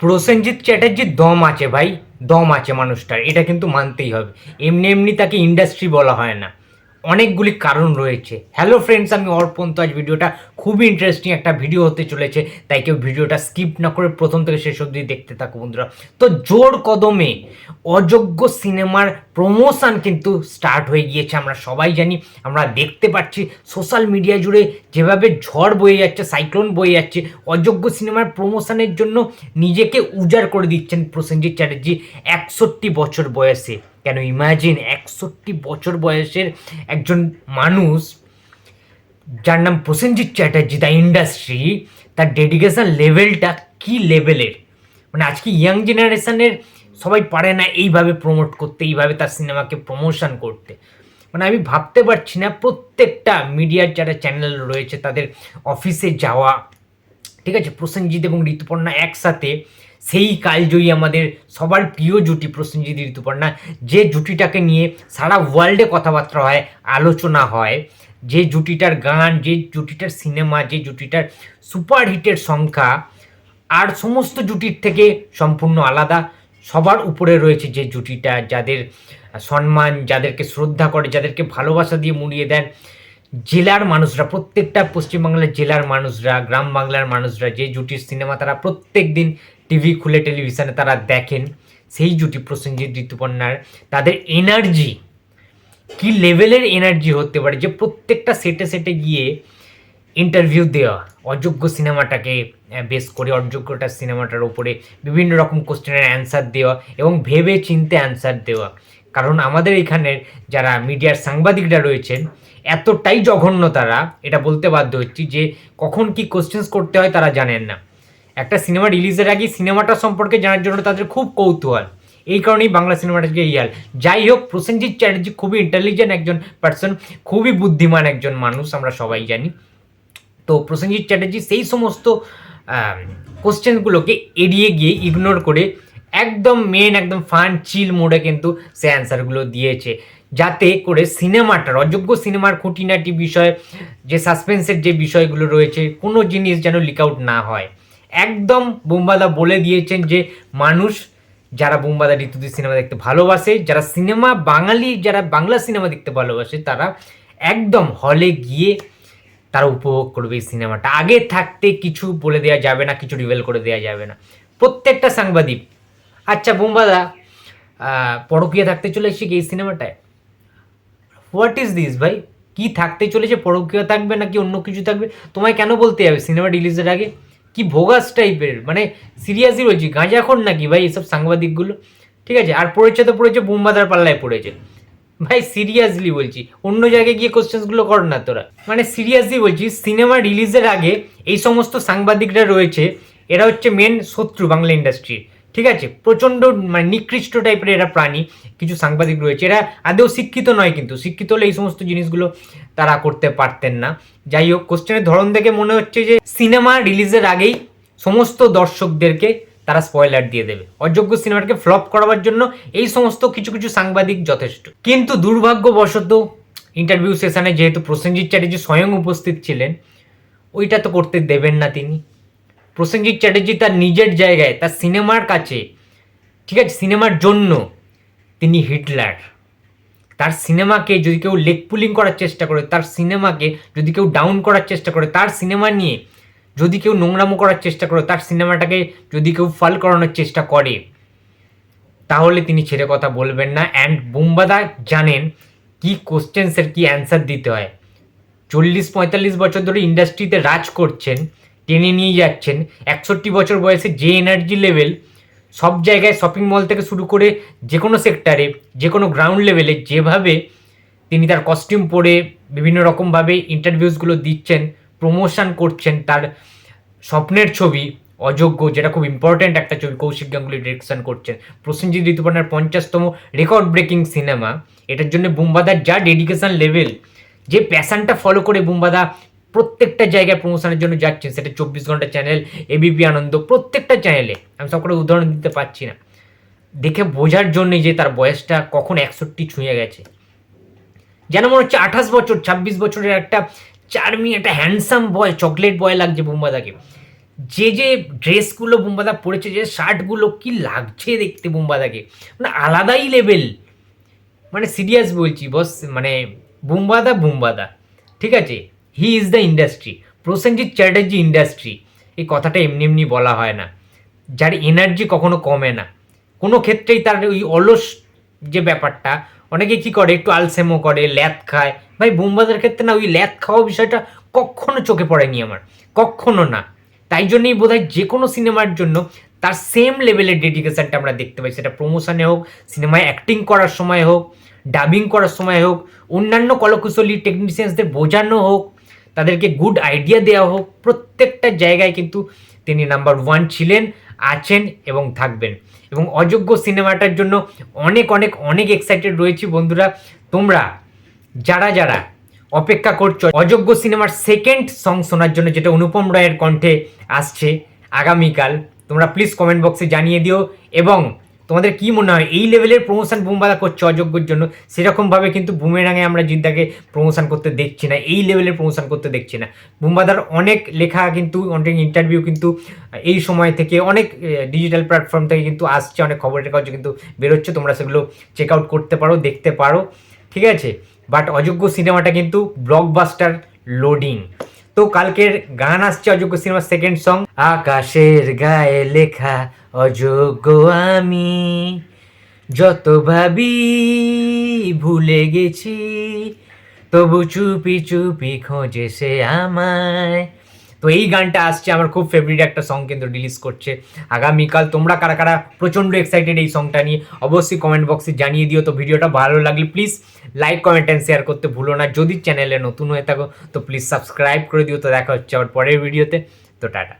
প্রসেনজিৎ চ্যাটার্জির দম আছে ভাই, দম আছে মানুষটার, এটা কিন্তু মানতেই হবে। এমনি এমনি তাকে ইন্ডাস্ট্রি বলা হয় না। অনেকগুলি কারণ রয়েছে। হ্যালো ফ্রেন্ডস আমি অর্পণ। তো আজ ভিডিওটা খুবই ইন্টারেস্টিং একটা ভিডিও হতে চলেছে। তাই কেউ ভিডিওটা স্কিপ না করে প্রথম থেকে শেষ অবধি দেখতে থাকো বন্ধুরা। তো জোর কদমে অযোগ্য সিনেমার প্রমোশন কিন্তু স্টার্ট হয়ে গিয়েছে, আমরা সবাই জানি। আমরা দেখতে পাচ্ছি সোশ্যাল মিডিয়া জুড়ে যেভাবে ঝড় বয়ে যাচ্ছে সাইক্লোন বয়ে যাচ্ছে, অযোগ্য সিনেমার প্রমোশনের জন্য নিজেকে উজাড় করে দিচ্ছেন প্রসেনজিৎ চ্যাটার্জি একষট্টি বছর বয়সে। কেন ইমাজিন একষট্টি বছর বয়সের একজন মানুষ, যার নাম প্রসেনজিৎ চ্যাটার্জি দ্য ইন্ডাস্ট্রি তার ডেডিকেশন লেভেলটা কি লেভেলের মানে আজকে ইয়াং জেনারেশনের সবাই পারে না এইভাবে প্রমোট করতে, এইভাবে তার সিনেমাকে প্রমোশন করতে। মানে আমি ভাবতে পারছি না প্রত্যেকটা মিডিয়ার যারা চ্যানেল রয়েছে, তাদের অফিসে যাওয়া, ঠিক আছে? প্রসেনজিৎ এবং ঋতুপর্ণা একসাথে সেই কালজয়ী আমাদের সবার প্রিয় জুটি প্রসেনজিৎ ঋতুপর্ণা। যে জুটিটাকে নিয়ে সারা ওয়ার্ল্ডে কথাবার্তা হয়, আলোচনা হয়, যে জুটিটার গান, যে জুটিটার সিনেমা যে জুটিটার সুপার হিটের সংখ্যা, আর সমস্ত জুটির থেকে সম্পূর্ণ আলাদা। সবার উপরে রয়েছে যে জুটিটা, যাদের সম্মান, যাদেরকে শ্রদ্ধা করে, যাদেরকে ভালোবাসা দিয়ে মুড়িয়ে দেন। জেলার মানুষরা, প্রত্যেকটা পশ্চিমবাংলার জেলার মানুষরা, গ্রাম বাংলার মানুষরা যে জুটির সিনেমা তারা প্রত্যেক দিন টিভি খুলে টেলিভিশনে তারা দেখেন সেই জুটি প্রসেনজিৎ ঋতুপর্ণার তাদের এনার্জি, কি লেভেলের এনার্জি হতে পারে যে প্রত্যেকটা সেটে সেটে গিয়ে ইন্টারভিউ দেওয়া, অযোগ্য সিনেমাটাকে বেস করে, অযোগ্যটা সিনেমাটার উপরে বিভিন্ন রকম কোশ্চেনের অ্যান্সার দেওয়া এবং ভেবে চিনতে অ্যান্সার দেওয়া। কারণ আমাদের এখানের যারা মিডিয়ার সাংবাদিকরা রয়েছেন, এতটাই জঘন্য তারা, এটা বলতে বাধ্য হচ্ছি যে কখন কি কোশ্চেন্স করতে হয় তারা জানেন না। একটা সিনেমা রিলিজের আগে সিনেমাটা সম্পর্কে জানার জন্য তাদের খুব কৌতূহল। এই কারণেই বাংলা সিনেমাটাকে ইয়াল যাই হোক, প্রসেনজিৎ চ্যাটার্জি খুবই ইন্টেলিজেন্ট একজন পার্সন খুবই বুদ্ধিমান একজন মানুষ, আমরা সবাই জানি। তো প্রসেনজিৎ চ্যাটার্জি সেই সমস্ত কোশ্চেনগুলোকে এড়িয়ে গিয়ে ইগনোর করে একদম মেন একদম ফান চিল মোডে কিন্তু সে অ্যান্সারগুলো দিয়েছে। যাতে করে সিনেমাটার অযোগ্য সিনেমার খুঁটিনাটি বিষয়, যে সাসপেন্সের যে বিষয়গুলো রয়েছে, কোনো জিনিস যেন লিক আউট না হয়। একদম বোম্বাদা বলে দিয়েছেন যে মানুষ যারা বোম্বাদা ঋতুদি সিনেমা দেখতে ভালোবাসে, যারা সিনেমা বাঙালি, যারা বাংলা সিনেমা দেখতে ভালোবাসে, তারা একদম হলে গিয়ে তারা উপভোগ করবে এই সিনেমাটা। আগে থাকতে কিছু বলে দেওয়া যাবে না, কিছু রিভেল করে দেওয়া যাবে না। প্রত্যেকটা সাংবাদিক আচ্ছা বোম্বাদা পরকীয়া থাকতে চলেছে কি এই সিনেমাটায়? হোয়াট ইজ দিস ভাই? কি থাকতে চলেছে? পরকীয় থাকবে নাকি অন্য কিছু থাকবে? তোমায় কেন বলতে যাবে সিনেমা রিলিজের আগে? কি ভোগাস টাইপের মানে সিরিয়াসলি বলছি, গাঁজাখোর নাকি ভাই এসব সাংবাদিকগুলো? ঠিক আছে, আর পড়েছে তো পড়েছে বোমবাদার পাল্লায় পড়েছে। ভাই সিরিয়াসলি বলছি, অন্য জায়গায় গিয়ে কোশ্চেন্সগুলো কর না তোরা। মানে সিরিয়াসলি বলছি, সিনেমা রিলিজের আগে এই সমস্ত সাংবাদিকরা রয়েছে, এরা হচ্ছে মেন শত্রু বাংলা ইন্ডাস্ট্রির ঠিক আছে? প্রচণ্ড মানে নিকৃষ্ট টাইপের এরা প্রাণী, কিছু সাংবাদিক রয়েছে। এরা আদৌ শিক্ষিত নয় কিন্তু, শিক্ষিত হলে এই সমস্ত জিনিসগুলো তারা করতে পারতেন না। যাই হোক কোশ্চেনের ধরন দেখে মনে হচ্ছে যে, সিনেমা রিলিজের আগেই সমস্ত দর্শকদেরকে তারা স্পয়লার দিয়ে দেবে। অযোগ্য সিনেমাটাকে ফ্লপ করাবার জন্য এই সমস্ত কিছু কিছু সাংবাদিক যথেষ্ট। কিন্তু দুর্ভাগ্যবশত ইন্টারভিউ সেশনে যেহেতু প্রসেনজিৎ চ্যাটার্জি স্বয়ং উপস্থিত ছিলেন, ওইটা তো করতে দেবেন না তিনি। প্রসেনজিৎ চ্যাটার্জি তার নিজের জায়গায়, তার সিনেমার কাছে, ঠিক আছে, সিনেমার জন্য তিনি হিটলার। তার সিনেমাকে যদি কেউ লেগ পুলিং করার চেষ্টা করে, তার সিনেমাকে যদি কেউ ডাউন করার চেষ্টা করে, তার সিনেমা নিয়ে যদি কেউ নোংরামো করার চেষ্টা করে, তার সিনেমাটাকে যদি কেউ ফল করানোর চেষ্টা করে, তাহলে তিনি ছেড়ে কথা বলবেন না। অ্যান্ড বোম্বাদা জানেন কি কোশ্চেন্সের কি অ্যান্সার দিতে হয়। চল্লিশ পঁয়তাল্লিশ বছর ধরে ইন্ডাস্ট্রিতে রাজ করছেন টেনে নিয়ে যাচ্ছেন। একষট্টি বছর বয়সে যে এনার্জি লেভেল সব জায়গায় শপিং মল থেকে শুরু করে যে কোনো সেক্টরে যে কোনো গ্রাউন্ড লেভেলে যেভাবে তিনি তার কস্টিউম পরে বিভিন্ন রকমভাবে ইন্টারভিউসগুলো দিচ্ছেন প্রমোশন করছেন, তার স্বপ্নের ছবি, অযোগ্য, যেটা খুব ইম্পর্ট্যান্ট একটা ছবি, কৌশিক গাঙ্গুলি ডিরেকশন করছেন। প্রসেনজিৎ ঋতুপর্ণার পঞ্চাশতম রেকর্ড ব্রেকিং সিনেমা এটার জন্য বুম্বাদার যা ডেডিকেশন লেভেল যে প্যাশানটা ফলো করে বুম্বাদা প্রত্যেকটা জায়গায় প্রমোশনের জন্য যাচ্ছেন সেটা চব্বিশ ঘণ্টা চ্যানেল এবিপি আনন্দ, প্রত্যেকটা চ্যানেলে আমি সব করে উদাহরণ দিতে পারছি না। দেখে বোঝার জন্যই যে তার বয়সটা কখন একষট্টি ছুঁয়ে গেছে। যেন মনে হচ্ছে আঠাশ বছর, ছাব্বিশ বছরের একটা চার্মি একটা হ্যান্ডসাম বয় চকলেট বয় লাগছে বুম্বাদাকে। যে যে ড্রেসগুলো বুম্বাদা পরেছে, যে শার্টগুলো কি লাগছে দেখতে বুম্বাদাকে। মানে আলাদাই লেভেল মানে সিরিয়াস বলছি, বস মানে বুম্বাদা বুম্বাদা। ঠিক আছে? He is the industry Prosenjit Chatterjee industry এই কথাটা এমনি এমনি বলা হয় না। যার এনার্জি কখনো কমে না। কোনো ক্ষেত্রেই তার ওই অলস যে ব্যাপারটা, অনেকে কি করে, একটু আলসেমো করে, ল্যাথ খায়। ভাই বুম্বাদের ক্ষেত্রে না, ওই ল্যাথ খাওয়া বিষয়টা কখনো চোখে পড়েনি আমার। কখনো না। তাই জন্যই বোধ হয় যে কোনো সিনেমার জন্য তার সেম লেভেলের ডেডিকেশনটা আমরা দেখতে পাই। সেটা প্রমোশনে হোক, সিনেমায় অ্যাক্টিং করার সময় হোক ডাবিং করার সময় হোক, অন্যান্য কলকুশলী টেকনিশিয়ানসদের বোঝানো হোক তাদেরকে গুড আইডিয়া দেওয়া হোক, প্রত্যেকটা জায়গায় কিন্তু তিনি নাম্বার ওয়ান ছিলেন, আছেন এবং থাকবেন। এবং অযোগ্য সিনেমাটার জন্য অনেক অনেক অনেক এক্সাইটেড রয়েছি বন্ধুরা। তোমরা যারা যারা অপেক্ষা করছ, অযোগ্য সিনেমার সেকেন্ড সং শোনার জন্য যেটা অনুপম রায়ের কণ্ঠে আসছে আগামীকাল, তোমরা প্লিজ কমেন্ট বক্সে জানিয়ে দিও। এবং তোমাদের কি মনে হয়? এই লেভেলের প্রমোশন বুমবাদা করছে অযোগ্যর জন্য? সেরকমভাবে কিন্তু বুমেরাঙে আমরা জিদ্দাকে প্রমোশন করতে দেখছি না। এই লেভেলের প্রমোশন করতে দেখছি না। বুমবাদার অনেক লেখা কিন্তু, অনেক ইন্টারভিউ কিন্তু, এই সময় থেকে অনেক ডিজিটাল প্ল্যাটফর্ম থেকে কিন্তু আসছে, অনেক খবরের কাগজ কিন্তু বেরোচ্ছে। তোমরা সেগুলো চেক আউট করতে পারো, দেখতে পারো। ঠিক আছে? বাট অযোগ্য সিনেমাটা কিন্তু ব্লকবাস্টার লোডিং তো কালকের গান আসছে অযোগ্য সিনেমার সেকেন্ড সং আকাশের গায়ে লেখা, অযোগ্য আমি যত ভাবি ভুলে গেছি, তবু চুপি চুপি খোঁজে সে আমায়। তো এই গানটা আসছে, আমার খুব ফেভারিট একটা সং কিন্তু রিলিজ করছে। আগামীকাল তোমরা কারা কারা প্রচণ্ড এক্সাইটেড এই সংটা নিয়ে, অবশ্যই কমেন্ট বক্সে জানিয়ে দিও। তো ভিডিওটা ভালো লাগলে please like comment and share করতে ভুলো না। যদি চ্যানেলে নতুন হয়ে থাকো, তো প্লিজ সাবস্ক্রাইব করে দিও। তো দেখা হচ্ছে আবার পরের ভিডিওতে তো টাটা।